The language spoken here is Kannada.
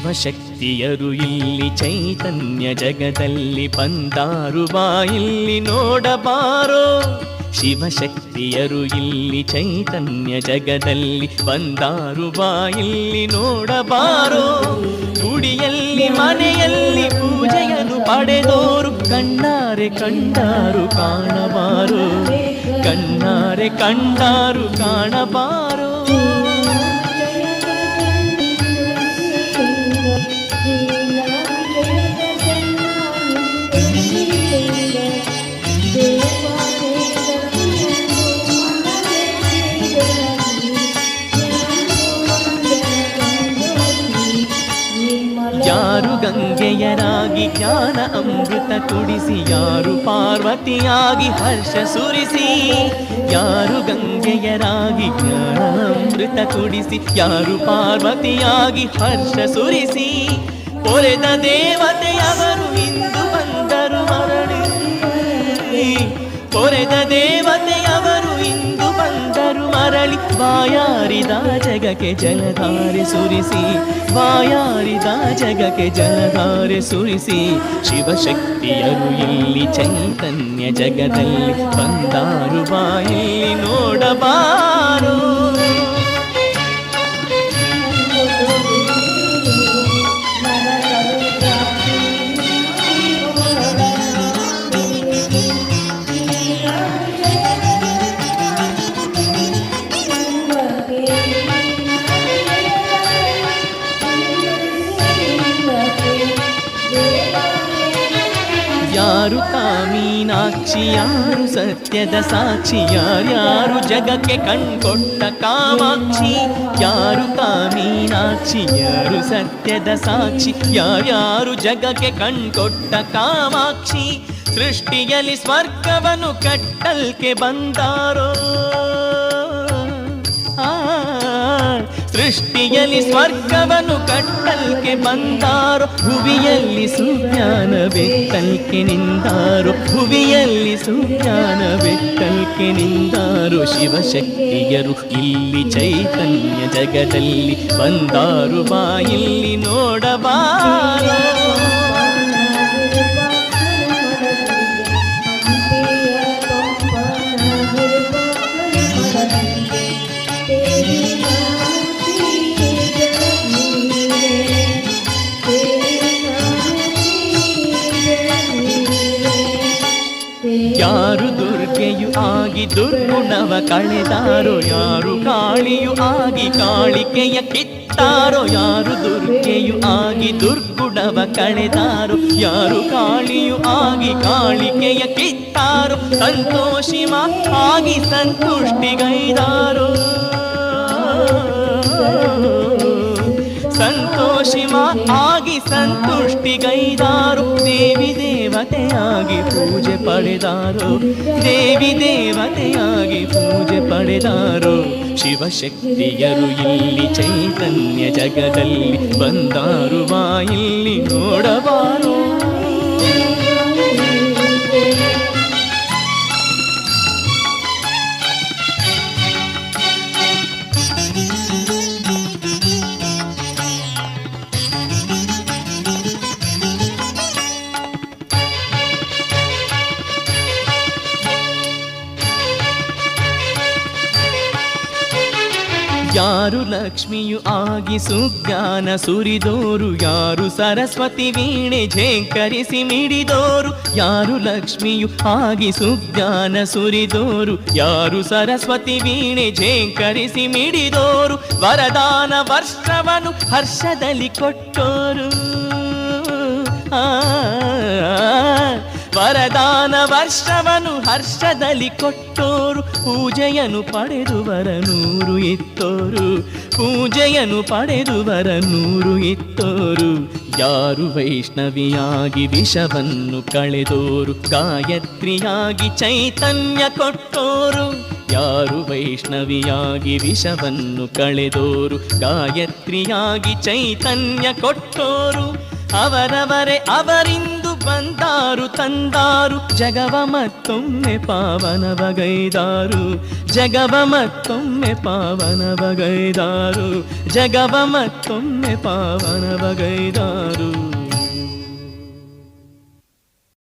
ಶಿವಶಕ್ತಿಯರು ಇಲ್ಲಿ ಚೈತನ್ಯ ಜಗದಲ್ಲಿ ಬಾ, ಇಲ್ಲಿ ನೋಡಬಾರೋ. ಶಿವಶಕ್ತಿಯರು ಇಲ್ಲಿ ಚೈತನ್ಯ ಜಗದಲ್ಲಿ ಬಂದಾರು ಇಲ್ಲಿ ನೋಡಬಾರೋ. ಗುಡಿಯಲ್ಲಿ, ಮನೆಯಲ್ಲಿ ಪೂಜೆಯನ್ನು ಪಡೆದೋರು ಕಣ್ಣಾರೆ ಕಂಡಾರು ಕಾಣಬಾರೋ. ಕಣ್ಣಾರೆ ಕಂಡಾರು ಕಾಣಬಾರೋ. ಯಾರು ಗಂಗೆಯರಾಗಿ ಜ್ಞಾನ ಅಮೃತ ಕುಡಿಸಿ, ಯಾರು ಪಾರ್ವತಿಯಾಗಿ ಹರ್ಷ ಸುರಿಸಿ, ಯಾರು ಗಂಗೆಯರಾಗಿ ಜ್ಞಾನ ಅಮೃತ ಕುಡಿಸಿ, ಯಾರು ಪಾರ್ವತಿಯಾಗಿ ಹರ್ಷ ಸುರಿಸಿ, ಕೊರೆದ ದೇವತೆಯವರು ಇಂದು ಬಂದರು ಮರಳಿ. ಕೊರೆದ ದೇವತೆಯವರು ಬಂದರು ಮರಳಿ ಬಾಯಾರಿದ ಜಗಕ್ಕೆ ಜಲಧಾರೆ ಸುರಿಸಿ ಬಾಯಾರಿದ ಜಗಕ್ಕೆ ಜಲಧಾರೆ ಸುರಿಸಿ ಶಿವಶಕ್ತಿಯರು ಇಲ್ಲಿ ಚೈತನ್ಯ ಜಗದಲ್ಲಿ ಬಂದಾರು ಬಾಯಿ ನೋಡಬಾರು ಯಾರು ಕಾಮೀನಾಕ್ಷಿ ಯಾರು ಸತ್ಯದ ಸಾಕ್ಷಿ ಯಾರ್ಯಾರು ಜಗಕ್ಕೆ ಕಣ್ಕೊಟ್ಟ ಕಾಮಾಕ್ಷಿ ಯಾರು? ಕಾಮೀನಾಕ್ಷಿ ಯಾರು ಸತ್ಯದ ಸಾಕ್ಷಿ ಯಾರ್ಯಾರು ಜಗಕ್ಕೆ ಕಣ್ಕೊಟ್ಟ ಕಾಮಾಕ್ಷಿ ಸೃಷ್ಟಿಯಲ್ಲಿ ಸ್ವರ್ಗವನ್ನು ಕಟ್ಟಲ್ಕೆ ಬಂದಾರೋ? ಸೃಷ್ಟಿಯಲ್ಲಿ ಸ್ವರ್ಗವನ್ನು ಕಟ್ಟಲ್ಕೆ ಬಂದಾರೋ, ಭುವಿಯಲ್ಲಿ ಸುಜ್ಞಾನ ಬೆತ್ತಲ್ಕೆ ನಿಂದಾರು, ಭುವಿಯಲ್ಲಿ ಸುಜ್ಞಾನ ಬೆತ್ತಲ್ಕೆ ನಿಂದಾರು, ಶಿವಶಕ್ತಿಯರು ಇಲ್ಲಿ ಚೈತನ್ಯ ಜಗದಲ್ಲಿ ಬಂದಾರು ಬಾ ಯಾರು ದುರ್ಗೆಯು ಆಗಿ ದುರ್ಗುಣವ ಕಳೆದಾರೋ? ಯಾರು ಕಾಳಿಯು ಆಗಿ ಕಾಳಿಕೆಯ ಕಿತ್ತಾರೋ? ಯಾರು ದುರ್ಗೆಯು ಆಗಿ ದುರ್ಗುಣವ ಕಳೆದಾರೋ? ಯಾರು ಕಾಳಿಯು ಆಗಿ ಕಾಳಿಕೆಯ ಕಿತ್ತಾರೋ? ಸಂತೋಷಿಮ ಆಗಿ ಸಂತುಷ್ಟಿಗೈದಾರೋ? ಸಂತುಷ್ಟಿಗೈದಾರು. ದೇವಿ ದೇವತೆಯಾಗಿ ಪೂಜೆ ಪಡೆದಾರು. ದೇವಿ ದೇವತೆಯಾಗಿ ಪೂಜೆ ಪಡೆದಾರು. ಶಿವಶಕ್ತಿಯರು ಇಲ್ಲಿ ಚೈತನ್ಯ ಜಗದಲ್ಲಿ ಬಂದಾರು. ಇಲ್ಲಿ ನೋಡಬಾರು ಯಾರು ಲಕ್ಷ್ಮಿಯು ಆಗಿ ಸುಜ್ಞಾನ ಸುರಿದೋರು? ಯಾರು ಸರಸ್ವತಿ ವೀಣೆ ಝೇಂಕರಿಸಿ ಮಿಡಿದೋರು? ಯಾರು ಲಕ್ಷ್ಮಿಯು ಆಗಿ ಸುಜ್ಞಾನ ಸುರಿದೋರು? ಯಾರು ಸರಸ್ವತಿ ವೀಣೆ ಝೇಂಕರಿಸಿ ಮಿಡಿದೋರು? ವರದಾನ ವರ್ಷವನ್ನು ಹರ್ಷದಲ್ಲಿ ಕೊಟ್ಟೋರು. ಆ. ವರದಾನ ವರ್ಷವನು ಹರ್ಷದಲ್ಲಿ ಕೊಟ್ಟೋರು, ಪೂಜೆಯನ್ನು ಪಡೆದುವರ ನೂರು ಇತ್ತೋರು, ಪೂಜೆಯನ್ನು ಪಡೆದುವರ ನೂರು ಇತ್ತೋರು. ಯಾರು ವೈಷ್ಣವಿಯಾಗಿ ವಿಷವನ್ನು ಕಳೆದೋರು, ಗಾಯತ್ರಿಯಾಗಿ ಚೈತನ್ಯ ಕೊಟ್ಟೋರು. ಯಾರು ವೈಷ್ಣವಿಯಾಗಿ ವಿಷವನ್ನು ಕಳೆದೋರು, ಗಾಯತ್ರಿಯಾಗಿ ಚೈತನ್ಯ ಕೊಟ್ಟೋರು. ಅವರವರೇ ಅವರಿಂದು ಬಂದಾರು ತಂದಾರು ಜಗವ ಮತ್ತೊಮ್ಮೆ ಪಾವನವಗೈದಾರು ಜಗವ ಮತ್ತೊಮ್ಮೆ ಪಾವನವಗೈದಾರು ಜಗವ ಮತ್ತೊಮ್ಮೆ ಪಾವನವಗೈದಾರು